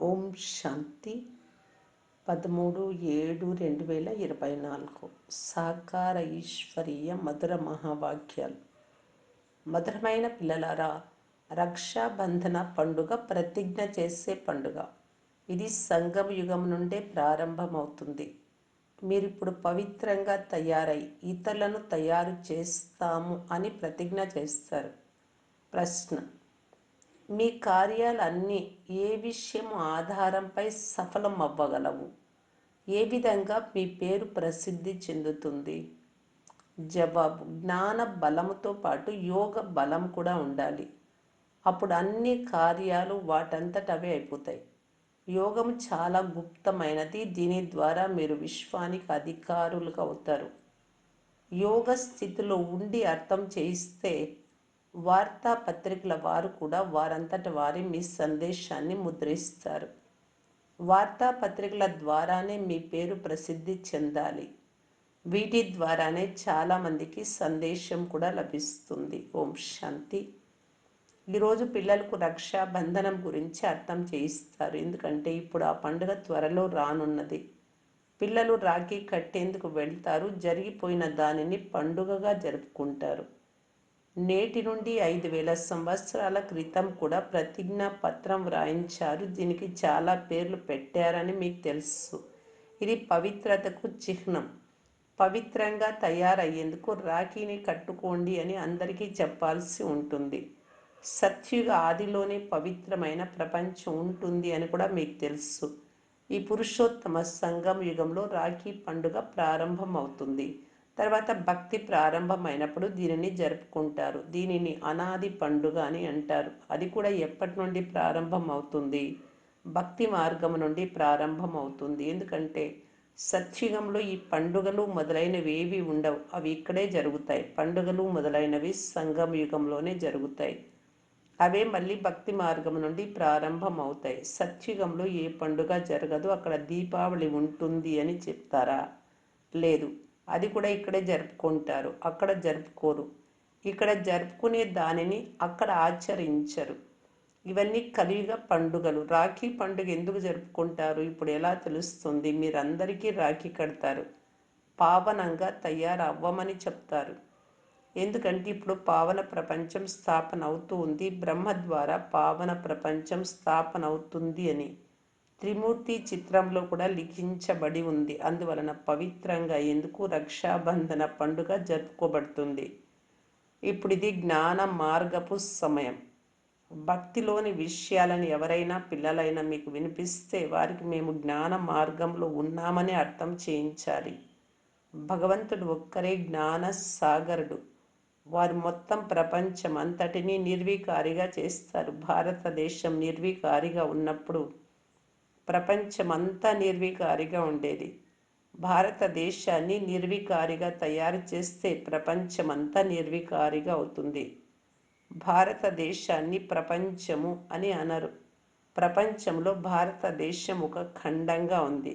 ఓం శాంతి. పదమూడు ఏడు రెండు వేల ఇరవై నాలుగు. సాకార ఈశ్వరీయ మధుర మహావాక్యాలు. మధురమైన పిల్లలారా రక్షాబంధన పండుగ ప్రతిజ్ఞ చేసే పండుగ. ఇది సంగమ యుగం నుండే ప్రారంభమవుతుంది. మీరు ఇప్పుడు పవిత్రంగా తయారై ఇతరులను తయారు చేస్తాము అని ప్రతిజ్ఞ చేస్తారు. ప్రశ్న మీ కార్యాలన్నీ ఏ విషయం ఆధారంపై సఫలం అవ్వగలవు ఏ విధంగా మీ పేరు ప్రసిద్ధి చెందుతుంది? జవాబు జ్ఞాన బలముతో పాటు యోగ బలం కూడా ఉండాలి. అప్పుడు అన్ని కార్యాలు వాటంతట అవే అయిపోతాయి. యోగం చాలా గుప్తమైనది. దీని ద్వారా మీరు విశ్వానికి అధికారులుగా అవుతారు. యోగ స్థితిలో ఉండి అర్థం చేయిస్తే వార్తాపత్రికల వారు కూడా వారంతట వారి మీ సందేశాన్ని ముద్రిస్తారు. వార్తాపత్రికల ద్వారానే మీ పేరు ప్రసిద్ధి చెందాలి. వీటి ద్వారానే చాలామందికి సందేశం కూడా లభిస్తుంది. ఓం శాంతి. ఈరోజు పిల్లలకు రక్షాబంధనం గురించి అర్థం చేయిస్తారు. ఎందుకంటే ఇప్పుడు ఆ పండుగ త్వరలో రానున్నది. పిల్లలు రాఖీ కట్టేందుకు వెళ్తారు. జరిగిపోయిన దానిని పండుగగా జరుపుకుంటారు. నేటి నుండి ఐదు వేల సంవత్సరాల క్రితం కూడా ప్రతిజ్ఞా పత్రం వ్రాయించారు. దీనికి చాలా పేర్లు పెట్టారని మీకు తెలుసు. ఇది పవిత్రతకు చిహ్నం. పవిత్రంగా తయారయ్యేందుకు రాఖీని కట్టుకోండి అని అందరికీ చెప్పాల్సి ఉంటుంది. సత్యుగ ఆదిలోనే పవిత్రమైన ప్రపంచం ఉంటుంది అని కూడా మీకు తెలుసు. ఈ పురుషోత్తమ సంఘం యుగంలో రాఖీ పండుగ ప్రారంభం అవుతుంది తర్వాత భక్తి ప్రారంభమైనప్పుడు దీనిని జరుపుకుంటారు. దీనిని అనాది పండుగ అని అంటారు. అది కూడా ఎప్పటి నుండి ప్రారంభం అవుతుంది భక్తి మార్గం నుండి ప్రారంభం అవుతుంది ఎందుకంటే సత్యుగంలో ఈ పండుగలు మొదలైనవి ఏవి ఉండవు. అవి ఇక్కడే జరుగుతాయి. పండుగలు మొదలైనవి సంగం యుగంలోనే జరుగుతాయి. అవే మళ్ళీ భక్తి మార్గం నుండి ప్రారంభం అవుతాయి సత్యుగంలో ఏ పండుగ జరగదు. అక్కడ దీపావళి ఉంటుంది అని చెప్తారా? లేదు. అది కూడా ఇక్కడే జరుపుకుంటారు. అక్కడ జరుపుకోరు. ఇక్కడ జరుపుకునే దానిని అక్కడ ఆచరించరు. ఇవన్నీ కలియుగ పండుగలు. రాఖీ పండుగ ఎందుకు జరుపుకుంటారు? ఇప్పుడు ఎలా తెలుస్తుంది? మీరందరికీ రాఖీ కడతారు. పావనంగా తయారవ్వమని చెప్తారు. ఎందుకంటే ఇప్పుడు పావన ప్రపంచం స్థాపన అవుతూ ఉంది. బ్రహ్మ ద్వారా పావన ప్రపంచం స్థాపన అవుతుంది అని. త్రిమూర్తి చిత్రంలో కూడా లిఖించబడి ఉంది. అందువలన పవిత్రంగా ఎందుకు రక్షాబంధన పండుగ జరుపుకోబడుతుంది? ఇప్పుడు ఇది జ్ఞాన మార్గపు సమయం. భక్తిలోని విషయాలను ఎవరైనా పిల్లలైనా మీకు వినిపిస్తే వారికి మేము జ్ఞాన మార్గంలో ఉన్నామని అర్థం చేయించాలి. భగవంతుడు ఒక్కరే జ్ఞాన సాగరుడు వారు మొత్తం ప్రపంచం అంతటినీ నిర్వీకారిగా చేస్తారు. భారతదేశం నిర్వీకారిగా ఉన్నప్పుడు ప్రపంచమంతా నిర్వికారిగా ఉండేది. భారతదేశాన్ని నిర్వికారిగా తయారు చేస్తే ప్రపంచమంతా నిర్వికారిగా అవుతుంది. భారతదేశాన్ని ప్రపంచము అని అనరు. ప్రపంచంలో భారతదేశం ఒక ఖండంగా ఉంది.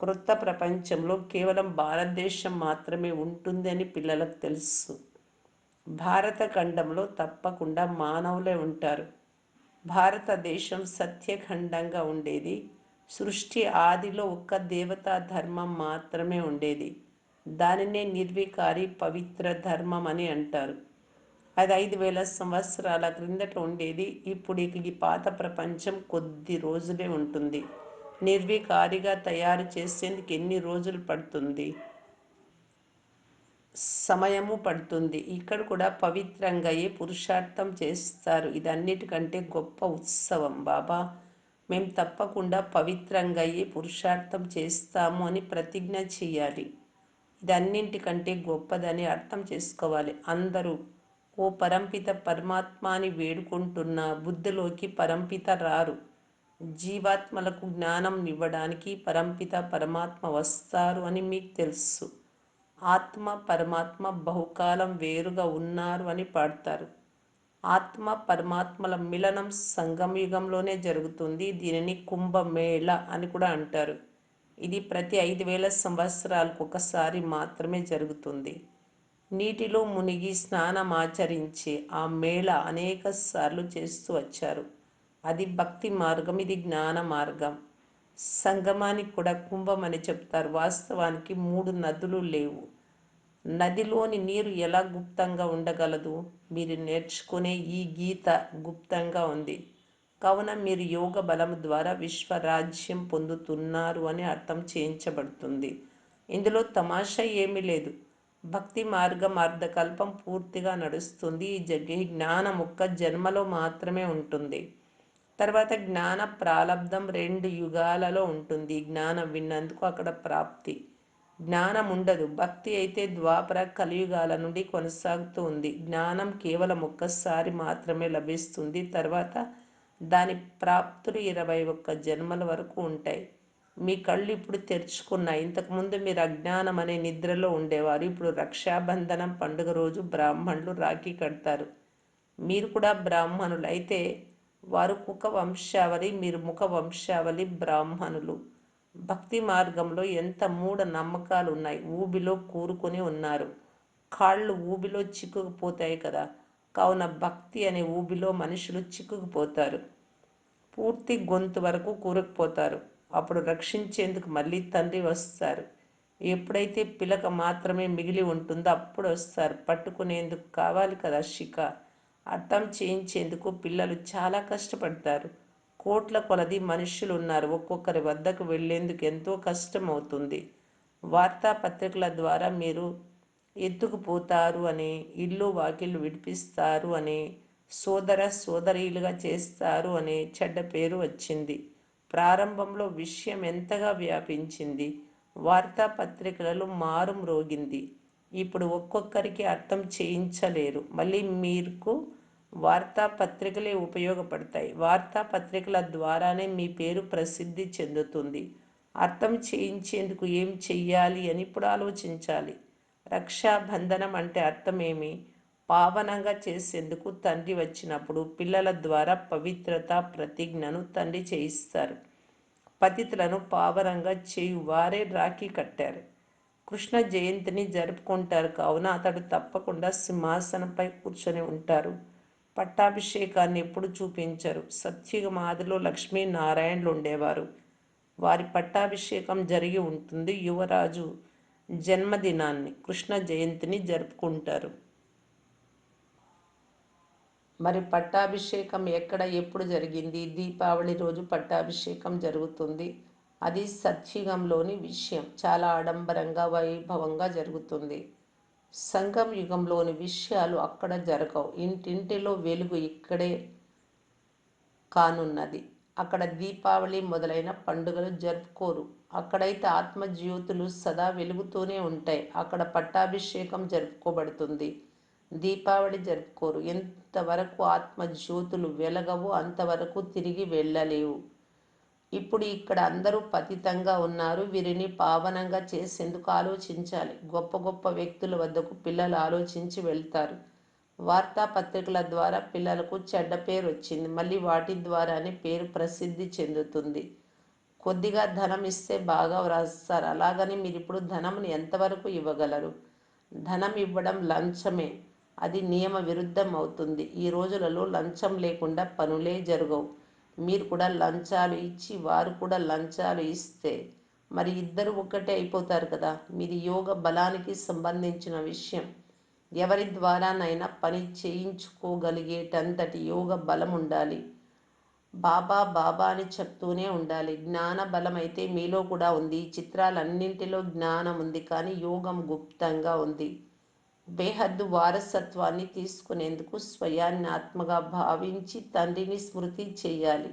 క్రొత్త ప్రపంచంలో కేవలం భారతదేశం మాత్రమే ఉంటుంది అని పిల్లలకు తెలుసు. భారత ఖండంలో తప్పకుండా మానవులే ఉంటారు. భారతదేశం సత్యఖండంగా ఉండేది. సృష్టి ఆదిలో ఒక్క దేవతా ధర్మం మాత్రమే ఉండేది. దానినే నిర్వికారి పవిత్ర ధర్మం అని అంటారు. అది ఐదు వేల సంవత్సరాల క్రిందట ఉండేది. ఇప్పుడు ఈ పాత ప్రపంచం కొద్ది రోజులే ఉంటుంది. నిర్వికారిగా తయారు చేసేందుకు ఎన్ని రోజులు పడుతుంది? సమయము పడుతుంది. ఇక్కడ కూడా పవిత్రంగా ఏ పురుషార్థం చేస్తారు? ఇది అన్నిటికంటే గొప్ప ఉత్సవం. బాబా మేము తప్పకుండా పవిత్రంగా ఏ పురుషార్థం చేస్తాము అని ప్రతిజ్ఞ చేయాలి. ఇది అన్నింటికంటే గొప్పదని అర్థం చేసుకోవాలి. అందరూ ఓ పరంపిత పరమాత్మాని వేడుకుంటున్న బుద్ధిలోకి పరంపిత రారు. జీవాత్మలకు జ్ఞానం ఇవ్వడానికి పరంపిత పరమాత్మ వస్తారు అని మీకు తెలుసు. ఆత్మ పరమాత్మ బహుకాలం వేరుగా ఉన్నారు అని పాడతారు. ఆత్మ పరమాత్మల మిలనం సంగమయుగంలోనే జరుగుతుంది. దీనిని కుంభమేళ అని కూడా అంటారు. ఇది ప్రతి ఐదు వేల సంవత్సరాలకు ఒకసారి మాత్రమే జరుగుతుంది. నీటిలో మునిగి స్నానం ఆచరించి ఆ మేళ అనేక సార్లు చేస్తూ వచ్చారు. అది భక్తి మార్గం ఇది జ్ఞాన మార్గం. సంగమానికి కూడా కుంభం అని చెప్తారు. వాస్తవానికి మూడు నదులు లేవు. నదిలోని నీరు ఎలా గుప్తంగా ఉండగలదు? మీరు నేర్చుకునే ఈ గీత గుప్తంగా ఉంది. కావున మీరు యోగ బలం ద్వారా విశ్వరాజ్యం పొందుతున్నారు అని అర్థం చేయించబడుతుంది. ఇందులో తమాషా ఏమీ లేదు. భక్తి మార్గం అర్ధకల్పం పూర్తిగా నడుస్తుంది. ఈ జగ్గి జ్ఞానం ఒక్క జన్మలో మాత్రమే ఉంటుంది. తర్వాత జ్ఞాన ప్రాలబ్ధం రెండు యుగాలలో ఉంటుంది. జ్ఞానం విన్నందుకు అక్కడ ప్రాప్తి. జ్ఞానం ఉండదు. భక్తి అయితే ద్వాపర కలియుగాల నుండి కొనసాగుతూ ఉంది. జ్ఞానం కేవలం ఒక్కసారి మాత్రమే లభిస్తుంది. తర్వాత దాని ప్రాప్తులు ఇరవై ఒక్క జన్మల వరకు ఉంటాయి. మీ కళ్ళు ఇప్పుడు తెరుచుకున్నాయి ఇంతకుముందు మీరు అజ్ఞానం అనే నిద్రలో ఉండేవారు. ఇప్పుడు రక్షాబంధనం పండుగ రోజు బ్రాహ్మణులు రాఖీ కడతారు. మీరు కూడా బ్రాహ్మణులు. అయితే వారు కుక వంశావళి మీరు ముఖ వంశావళి బ్రాహ్మణులు. భక్తి మార్గంలో ఎంత మూఢ నమ్మకాలు ఉన్నాయి ఊబిలో కూరుకొని ఉన్నారు. కాళ్ళు ఊబిలో చిక్కుకుపోతాయి కదా. కావున భక్తి అనే ఊబిలో మనుషులు చిక్కుకుపోతారు. పూర్తి గొంతు వరకు కూరుకుపోతారు. అప్పుడు రక్షించేందుకు మళ్ళీ తండ్రి వస్తారు. ఎప్పుడైతే పిలక మాత్రమే మిగిలి ఉంటుందో అప్పుడు వస్తారు. పట్టుకునేందుకు కావాలి కదా శిఖ. అర్థం చేయించేందుకు పిల్లలు చాలా కష్టపడతారు. కోట్ల కొలది మనుషులు ఉన్నారు ఒక్కొక్కరి వద్దకు వెళ్ళేందుకు ఎంతో కష్టం అవుతుంది వార్తాపత్రికల ద్వారా మీరు ఎత్తుకుపోతారు అని ఇల్లు వాకిళ్ళు విడిపిస్తారు అని సోదర సోదరీలుగా చేస్తారు అనే చెడ్డ పేరు వచ్చింది. ప్రారంభంలో విషయం ఎంతగా వ్యాపించింది? వార్తాపత్రికలలో మారుమ్రోగింది. ఇప్పుడు ఒక్కొక్కరికి అర్థం చేయించలేరు. మళ్ళీ మీకు వార్తాపత్రికలే ఉపయోగపడతాయి. వార్తాపత్రికల ద్వారానే మీ పేరు ప్రసిద్ధి చెందుతుంది. అర్థం చేయించేందుకు ఏం చెయ్యాలి అని ఇప్పుడు ఆలోచించాలి. రక్షాబంధనం అంటే అర్థమేమి? పావనంగా చేసేందుకు తండ్రి వచ్చినప్పుడు పిల్లల ద్వారా పవిత్రత ప్రతిజ్ఞను తండ్రి చేయిస్తారు. పతితులను పావనంగా చేయి వారే రాఖీ కట్టారు. కృష్ణ జయంతిని జరుపుకుంటారు కావున అతడు తప్పకుండా సింహాసనంపై కూర్చొని ఉంటారు. పట్టాభిషేకాన్ని ఎప్పుడు చూపించరు. సత్యుగమాదిలో లక్ష్మీనారాయణులు ఉండేవారు. వారి పట్టాభిషేకం జరిగి ఉంటుంది యువరాజు జన్మదినాన్ని. కృష్ణ జయంతిని జరుపుకుంటారు. మరి పట్టాభిషేకం ఎక్కడ ఎప్పుడు జరిగింది? దీపావళి రోజు పట్టాభిషేకం జరుగుతుంది. అది సత్యుగంలోని విషయం. చాలా ఆడంబరంగా వైభవంగా జరుగుతుంది. సంగం యుగంలోని విషయాలు అక్కడ జరగవు. ఇంటింటిలో వెలుగు ఇక్కడే కానున్నది. అక్కడ దీపావళి మొదలైన పండుగలు జరుపుకోరు. అక్కడైతే ఆత్మజ్యోతులు సదా వెలుగుతూనే ఉంటాయి. అక్కడ పట్టాభిషేకం జరుపుకోబడుతుంది. దీపావళి జరుపుకోరు. ఎంతవరకు ఆత్మజ్యోతులు వెలగవు అంతవరకు తిరిగి వెళ్ళలేవు. ఇప్పుడు ఇక్కడ అందరూ పతితంగా ఉన్నారు. వీరిని పావనంగా చేసేందుకు ఆలోచించాలి. గొప్ప గొప్ప వ్యక్తుల వద్దకు పిల్లలు ఆలోచించి వెళ్తారు. వార్తాపత్రికల ద్వారా పిల్లలకు చెడ్డ పేరు వచ్చింది. మళ్ళీ వాటి ద్వారానే పేరు ప్రసిద్ధి చెందుతుంది. కొద్దిగా ధనం ఇస్తే బాగా వ్రాస్తారు. అలాగని మీరు ఇప్పుడు ధనంని ఎంతవరకు ఇవ్వగలరు? ధనం ఇవ్వడం లంచమే. అది నియమ విరుద్ధం అవుతుంది ఈ రోజులలో లంచం లేకుండా పనులే జరగవు. మీరు కూడా లంచాలు ఇచ్చి వారు కూడా లంచాలు ఇస్తే మరి ఇద్దరు ఒక్కటే అయిపోతారు కదా. మీది యోగ బలానికి సంబంధించిన విషయం. ఎవరి ద్వారానైనా పని చేయించుకోగలిగేటంతటి యోగ బలం ఉండాలి. బాబా బాబా అని చెప్తూనే ఉండాలి. జ్ఞాన బలం అయితే మీలో కూడా ఉంది. చిత్రాలన్నింటిలో జ్ఞానం ఉంది. కానీ యోగం గుప్తంగా ఉంది. బేహద్దు వారసత్వాన్ని తీసుకునేందుకు స్వయాన్ని ఆత్మగా భావించి తండ్రిని స్మృతి చేయాలి.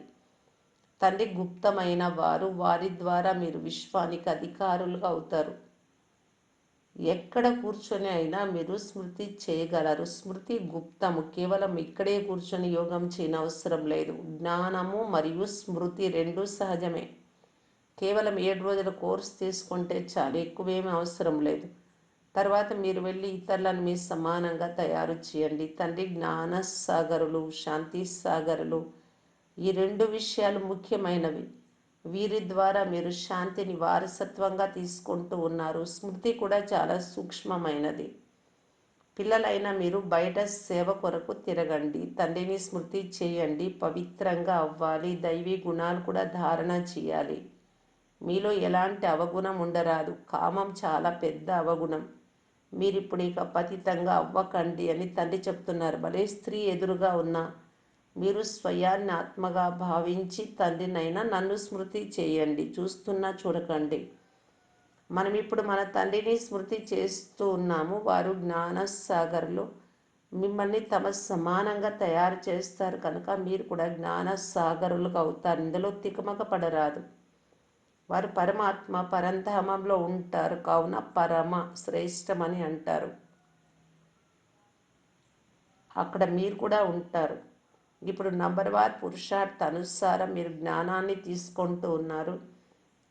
తండ్రి గుప్తమైన వారు వారి ద్వారా మీరు విశ్వానికి అధికారులుగా అవుతారు. ఎక్కడ కూర్చొని అయినా మీరు స్మృతి చేయగలరు. స్మృతి గుప్తము. కేవలం ఇక్కడే కూర్చొని యోగం చేయనవసరం లేదు. జ్ఞానము మరియు స్మృతి రెండు సహజమే. కేవలం ఏడు రోజుల కోర్స్ తీసుకుంటే చాలు. ఎక్కువేమీ అవసరం లేదు. తర్వాత మీరు వెళ్ళి ఇతరులను మీ సమానంగా తయారు చేయండి. తండ్రి జ్ఞాన సాగరులు శాంతి సాగరులు ఈ రెండు విషయాలు ముఖ్యమైనవి. వీరి ద్వారా మీరు శాంతిని వారసత్వంగా తీసుకుంటూ ఉన్నారు. స్మృతి కూడా చాలా సూక్ష్మమైనది. పిల్లలైన మీరు బయట సేవ కొరకు తిరగండి. తండ్రిని స్మృతి చేయండి. పవిత్రంగా అవ్వాలి. దైవీ గుణాలు కూడా ధారణ చేయాలి. మీలో ఎలాంటి అవగుణం ఉండరాదు. కామం చాలా పెద్ద అవగుణం. మీరిప్పుడు ఇక పతితంగా అవ్వకండి అని తండ్రి చెప్తున్నారు. భలే స్త్రీ ఎదురుగా ఉన్న మీరు స్వయాన్ని ఆత్మగా భావించి తండ్రినైనా నన్ను స్మృతి చేయండి. చూస్తున్నా చూడకండి. మనం ఇప్పుడు మన తండ్రిని స్మృతి చేస్తూ ఉన్నాము. వారు జ్ఞానసాగర్లో మిమ్మల్ని తమ సమానంగా తయారు చేస్తారు. కనుక మీరు కూడా జ్ఞానసాగరులుగా అవుతారు. ఇందులో తికమక పడరాదు వారు పరమాత్మ పరంధామంలో ఉంటారు. కావున పరమ శ్రేష్టమని అంటారు. అక్కడ మీరు కూడా ఉంటారు. ఇప్పుడు నంబర్ వార్ పురుషార్థ అనుసారం మీరు జ్ఞానాన్ని తీసుకుంటూ ఉన్నారు.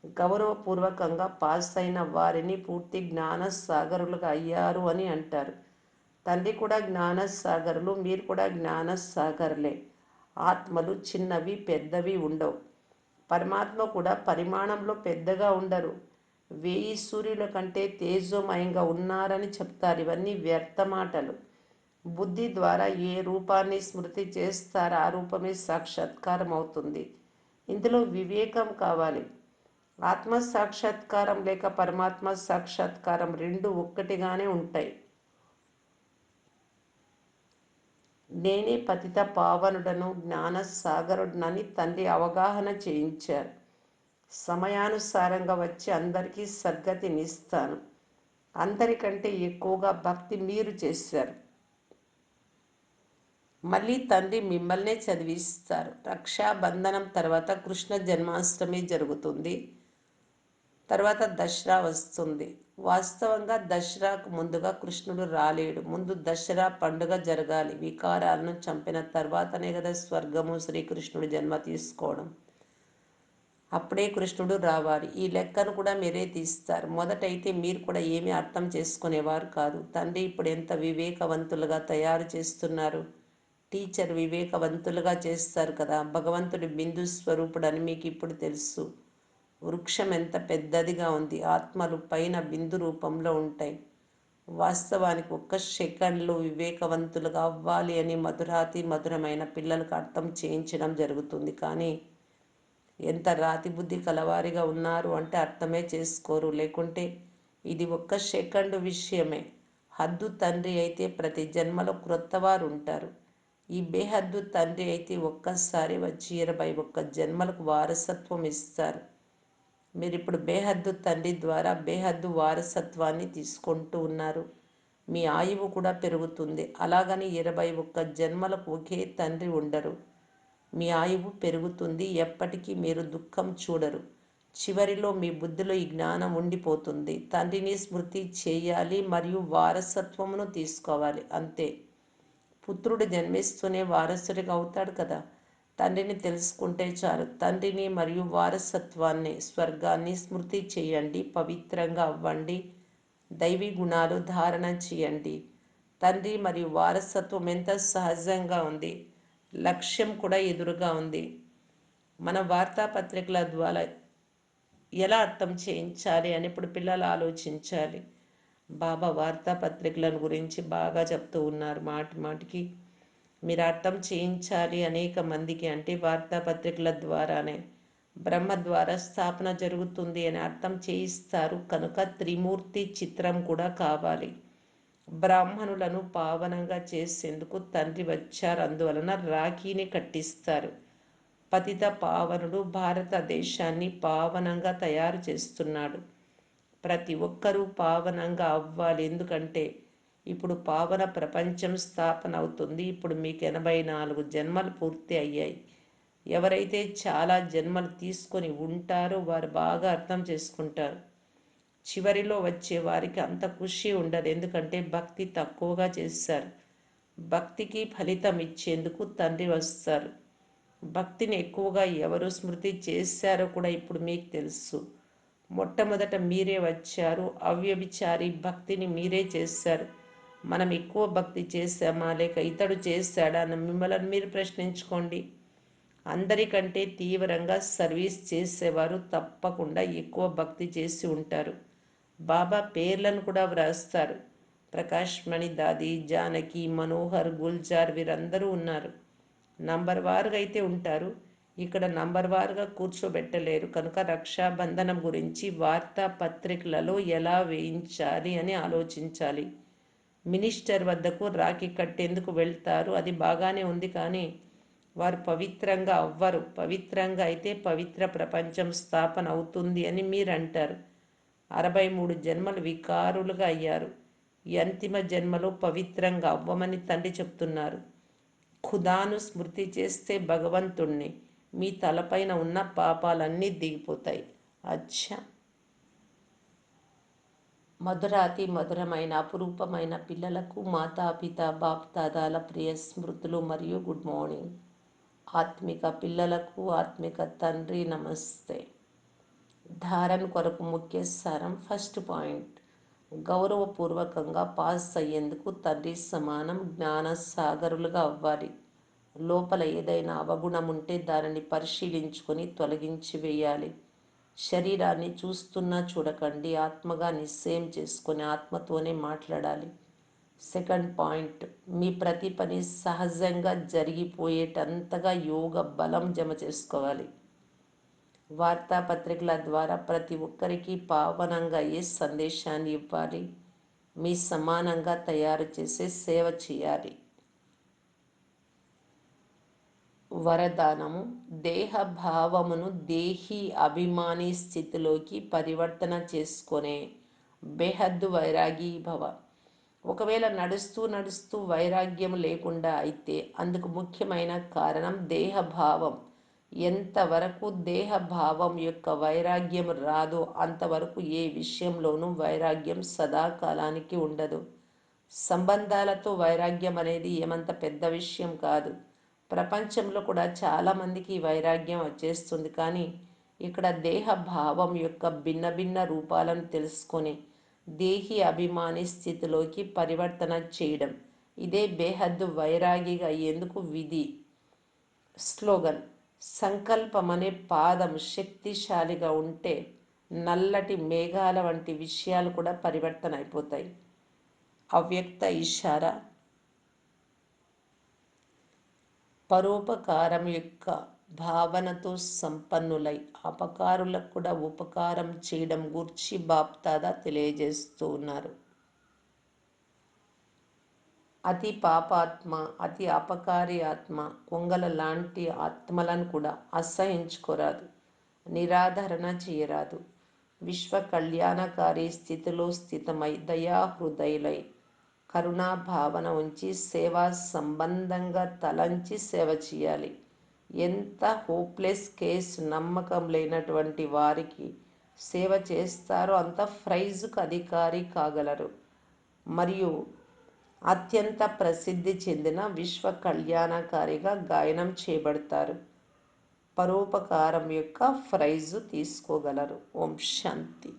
గౌరవపూర్వకంగా పాస్ అయిన వారిని పూర్తి జ్ఞాన సాగరులుగా అయ్యారు అని అంటారు. తండ్రి కూడా జ్ఞాన సాగరులు మీరు కూడా జ్ఞానసాగర్లే. ఆత్మలు చిన్నవి పెద్దవి ఉండవు. పరమాత్మ కూడా పరిమాణంలో పెద్దగా ఉండరు. వేయి సూర్యుల కంటే తేజోమయంగా ఉన్నారని చెప్తారు. ఇవన్నీ వ్యర్థ మాటలు. బుద్ధి ద్వారా ఏ రూపాన్ని స్మృతి చేస్తారో ఆ రూపమే సాక్షాత్కారం అవుతుంది. ఇందులో వివేకం కావాలి. ఆత్మ సాక్షాత్కారం లేక పరమాత్మ సాక్షాత్కారం రెండు ఒక్కటిగానే ఉంటాయి. నేనే పతిత పావనుడను జ్ఞాన సాగరుడనని తండ్రి అవగాహన చేయించారు. సమయానుసారంగా వచ్చి అందరికీ సద్గతినిస్తాను. అందరికంటే ఎక్కువగా భక్తి మీరు చేశారు. మళ్ళీ తండ్రి మిమ్మల్నే చదివిస్తారు. రక్షాబంధనం తర్వాత కృష్ణ జన్మాష్టమి జరుగుతుంది. తర్వాత దసరా వస్తుంది. వాస్తవంగా దసరాకు ముందుగా కృష్ణుడు రాలేడు. ముందు దసరా పండుగ జరగాలి. వికారాలను చంపిన తర్వాతనే కదా స్వర్గము శ్రీకృష్ణుడు జన్మ తీసుకోవడం. అప్పుడే కృష్ణుడు రావాలి. ఈ లెక్కను కూడా మీరే తీస్తారు. మొదటైతే మీరు కూడా ఏమీ అర్థం చేసుకునేవారు కాదు. తండ్రి ఇప్పుడు ఎంత వివేకవంతులుగా తయారు చేస్తున్నారు? టీచర్ వివేకవంతులుగా చేస్తారు కదా. భగవంతుడి బిందు స్వరూపుడు అని మీకు ఇప్పుడు తెలుసు. వృక్షం ఎంత పెద్దదిగా ఉంది. ఆత్మలు పైన బిందు రూపంలో ఉంటాయి. వాస్తవానికి ఒక్క సెకండ్లో వివేకవంతులుగా అవ్వాలి అని మధురాతి మధురమైన పిల్లలకు అర్థం చేయించడం జరుగుతుంది. కానీ ఎంత రాతి బుద్ధి కలవారిగా ఉన్నారు అంటే అర్థమే చేసుకోరు. లేకుంటే ఇది ఒక్క సెకండ్ విషయమే. హద్దు తండ్రి అయితే ప్రతి జన్మలో క్రొత్తవారు ఉంటారు ఈ బేహద్దు తండ్రి అయితే ఒక్కసారి వచ్చి ఇరవై ఒక్క జన్మలకు వారసత్వం ఇస్తారు. మీరు ఇప్పుడు బేహద్దు తండ్రి ద్వారా బేహద్దు వారసత్వాన్ని తీసుకుంటూ ఉన్నారు. మీ ఆయువు కూడా పెరుగుతుంది. అలాగని ఇరవై ఒక్క జన్మలకు ఒకే తండ్రి ఉండరు. మీ ఆయువు పెరుగుతుంది. ఎప్పటికీ మీరు దుఃఖం చూడరు. చివరిలో మీ బుద్ధిలో ఈ జ్ఞానం ఉండిపోతుంది. తండ్రిని స్మృతి చేయాలి మరియు వారసత్వమును తీసుకోవాలి. అంతే. పుత్రుడు జన్మిస్తూనే వారసుడిగా అవుతాడు కదా. తండ్రిని తెలుసుకుంటే చాలు. తండ్రిని మరియు వారసత్వాన్ని స్వర్గాన్ని స్మృతి చేయండి. పవిత్రంగా అవ్వండి. దైవీ గుణాలు ధారణ చేయండి. తండ్రి మరియు వారసత్వం ఎంత సహజంగా ఉంది. లక్ష్యం కూడా ఎదురుగా ఉంది. మన వార్తాపత్రికల ద్వారా ఎలా అర్థం చేయించాలి అని ఇప్పుడు పిల్లలు ఆలోచించాలి. బాబా వార్తాపత్రికలను గురించి బాగా చెప్తూ ఉన్నారు మాటి మాటికి. మీరు అర్థం చేయించాలి అనేక మందికి అంటే వార్తాపత్రికల ద్వారానే. బ్రహ్మ ద్వారా స్థాపన జరుగుతుంది అని అర్థం చేయిస్తారు. కనుక త్రిమూర్తి చిత్రం కూడా కావాలి. బ్రాహ్మణులను పావనంగా చేసేందుకు తండ్రి వచ్చారు. అందువలన రాఖీని కట్టిస్తారు. పతిత పావనుడు భారతదేశాన్ని పావనంగా తయారు చేస్తున్నాడు. ప్రతి ఒక్కరూ పావనంగా అవ్వాలి. ఎందుకంటే ఇప్పుడు పావన ప్రపంచం స్థాపన అవుతుంది. ఇప్పుడు మీకు ఎనభై నాలుగు జన్మలు పూర్తి అయ్యాయి. ఎవరైతే చాలా జన్మలు తీసుకొని ఉంటారో వారు బాగా అర్థం చేసుకుంటారు. చివరిలో వచ్చే వారికి అంత ఖుషి ఉండదు. ఎందుకంటే భక్తి తక్కువగా చేస్తారు. భక్తికి ఫలితం ఇచ్చేందుకు తండ్రి వస్తారు. భక్తిని ఎక్కువగా ఎవరు స్మృతి చేశారో కూడా ఇప్పుడు మీకు తెలుసు. మొట్టమొదట మీరే వచ్చారు. అవ్యభిచారి భక్తిని మీరే చేశారు. మనం ఎక్కువ భక్తి చేశామా? లేక ఇతడు చేశాడా? అని మిమ్మల్ని మీరు ప్రశ్నించుకోండి. అందరికంటే తీవ్రంగా సర్వీస్ చేసేవారు తప్పకుండా ఎక్కువ భక్తి చేసి ఉంటారు. బాబా పేర్లను కూడా వ్రాస్తారు. ప్రకాష్ మణి దాది జానకి మనోహర్ గుల్జార్ వీరందరూ ఉన్నారు. నంబర్ వారుగా అయితే ఉంటారు. ఇక్కడ నంబర్ వారుగా కూర్చోబెట్టలేరు. కనుక రక్షాబంధనం గురించి వార్తాపత్రికలలో ఎలా వేయించాలి అని ఆలోచించాలి. మినిస్టర్ వద్దకు రాఖీ కట్టేందుకు వెళ్తారు. అది బాగానే ఉంది కానీ వారు పవిత్రంగా అవ్వరు. పవిత్రంగా అయితే పవిత్ర ప్రపంచం స్థాపన అవుతుంది అని మీరు అంటారు అరవై మూడు జన్మలు వికారులుగా అయ్యారు. ఈ అంతిమ జన్మలో పవిత్రంగా అవ్వమని తండ్రి చెప్తున్నారు. ఖుదాను స్మృతి చేస్తే భగవంతుణ్ణి. మీ తలపైన ఉన్న పాపాలన్నీ దిగిపోతాయి. అచ్చా! మధురాతి మధురమైన అపురూపమైన పిల్లలకు మాతాపిత బాప్దాదాల ప్రియ స్మృతులు మరియు గుడ్ మార్నింగ్. ఆత్మిక పిల్లలకు ఆత్మిక తండ్రి నమస్తే. ధారణ కొరకు ముఖ్య సారం ఫస్ట్ పాయింట్. గౌరవపూర్వకంగా పాస్ అయ్యేందుకు తండ్రి సమానం జ్ఞాన సాగరులుగా అవ్వాలి. లోపల ఏదైనా అవగుణం ఉంటే దానిని పరిశీలించుకొని తొలగించి వేయాలి. శరీరాన్ని చూస్తున్నా చూడకండి ఆత్మగా నిశ్చయం చేసుకొని ఆత్మతోనే మాట్లాడాలి. సెకండ్ పాయింట్ మీ ప్రతి పని సహజంగా జరిగిపోయేటంతగా యోగ బలం జమ చేసుకోవాలి. వార్తాపత్రికల ద్వారా ప్రతి ఒక్కరికి పావనంగా ఏ సందేశాన్ని ఇవ్వాలి? మీ సమానంగా తయారు చేసే సేవ చేయాలి. వరదానము. దేహభావమును దేహి అభిమాని స్థితిలోకి పరివర్తన చేసుకునే బేహద్దు వైరాగి భవ. ఒకవేళ నడుస్తూ నడుస్తూ వైరాగ్యం లేకుండా అయితే అందుకు ముఖ్యమైన కారణం దేహభావం. ఎంతవరకు దేహభావం యొక్క వైరాగ్యం రాదో అంతవరకు ఏ విషయంలోనూ వైరాగ్యం సదాకాలానికి ఉండదు. సంబంధాలతో వైరాగ్యం అనేది ఏమంత పెద్ద విషయం కాదు. ప్రపంచంలో కూడా చాలామందికి వైరాగ్యం వచ్చేస్తుంది. కానీ ఇక్కడ దేహ భావం యొక్క భిన్న భిన్న రూపాలను తెలుసుకొని దేహి అభిమాని స్థితిలోకి పరివర్తన చేయడం. ఇదే బేహద్దు వైరాగిగా అయ్యేందుకు విధి? స్లోగన్ సంకల్పం అనే పాదం శక్తిశాలిగా ఉంటే నల్లటి మేఘాల వంటి విషయాలు కూడా పరివర్తన అయిపోతాయి. అవ్యక్త ఇషారా పరోపకారం యొక్క భావనతో సంపన్నులై అపకారులకు కూడా ఉపకారం చేయడం గూర్చి బాప్తాదా తెలియజేస్తూ ఉన్నారు. అతి పాపాత్మ అతి అపకారి ఆత్మ కొంగల లాంటి ఆత్మలను కూడా అసహించుకోరాదు నిరాధరణ చేయరాదు. విశ్వ కళ్యాణకారి స్థితిలో స్థితమై దయాహృదయులై కరుణా భావన ఉంచి సేవా సంబంధంగా తలంచి సేవ చేయాలి. ఎంత హోప్లెస్ కేసు నమ్మకం లేనటువంటి వారికి సేవ చేస్తారో అంత ప్రైజుకు అధికారి కాగలరు. మరియు అత్యంత ప్రసిద్ధి చెందిన విశ్వ కళ్యాణకారిగా గాయనం చేయబడతారు. పరోపకారం యొక్క ప్రైజు తీసుకోగలరు. ఓం శాంతి.